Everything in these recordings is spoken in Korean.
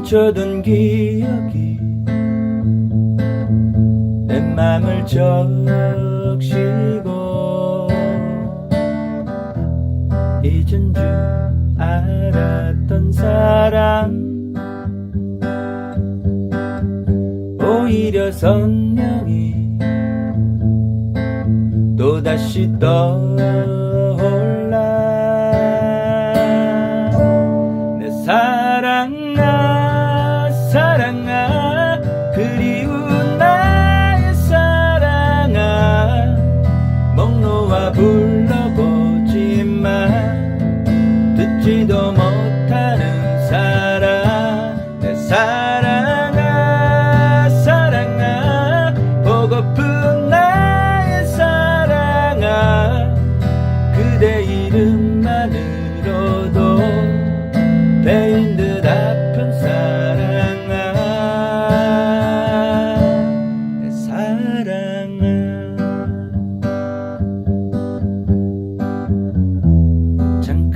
멈춰둔 기억이 내 맘을 적시고 잊은 줄 알았던 사람 오히려 선명히 또다시 떠 목 놓아 불러보지만 듣지도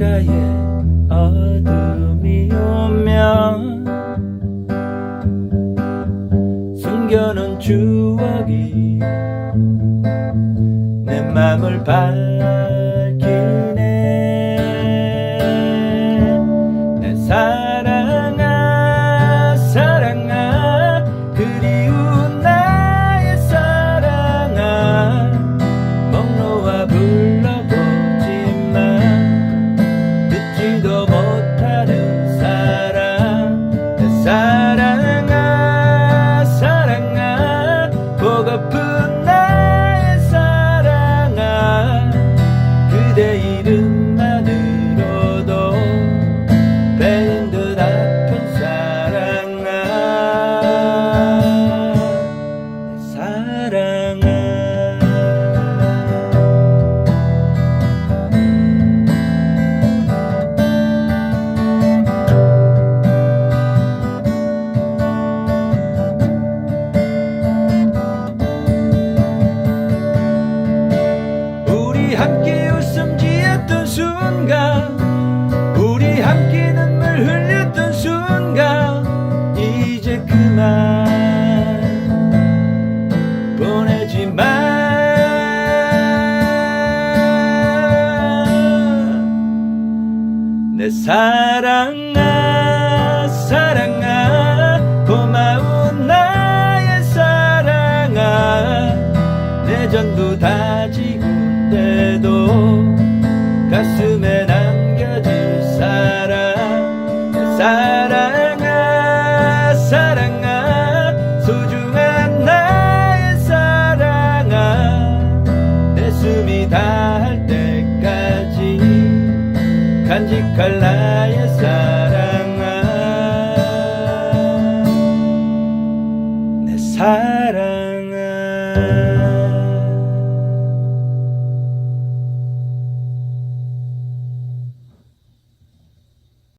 창가에 어둠이 오면 숨겨놓은 추억이 내 맘을 밝 이제 그만 보내지 마 내 사랑아 사랑아 고마운 나의 사랑아. 내 전부 다 지운데도 가슴에 남겨질 사랑. 내 사랑아 사랑 다할 때까지 간직할 날